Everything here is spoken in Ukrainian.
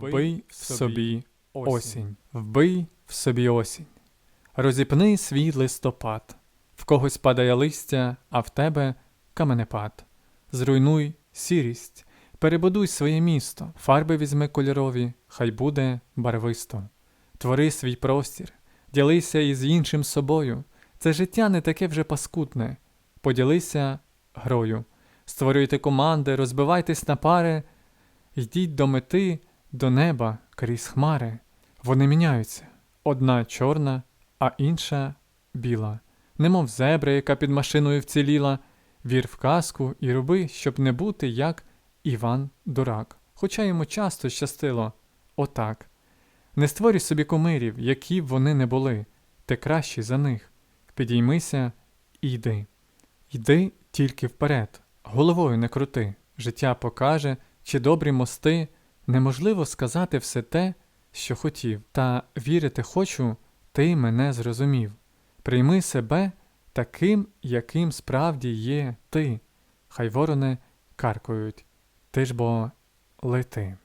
Вбий в собі осінь, вбий в собі осінь. Розіпни свій листопад, в когось падає листя, а в тебе каменепад. Зруйнуй сірість, перебудуй своє місто, фарби візьми кольорові, хай буде барвисто. Твори свій простір, ділися із іншим собою. Це життя не таке вже паскудне. Поділися грою, створюйте команди, розбивайтесь на пари, йдіть до мети, до неба крізь хмари. Вони міняються. Одна чорна, а інша біла. Немов зебра, яка під машиною вціліла. Вір в казку і роби, щоб не бути як Іван Дурак. Хоча йому часто щастило. Отак. Не створюй собі кумирів, які б вони не були, ти кращий за них. Підіймися і йди. Йди тільки вперед, головою не крути. Життя покаже, чи добрі мости. Неможливо сказати все те, що хотів, та вірити хочу, ти мене зрозумів. Прийми себе таким, яким справді є ти. Хай ворони каркають, ти ж бо лети.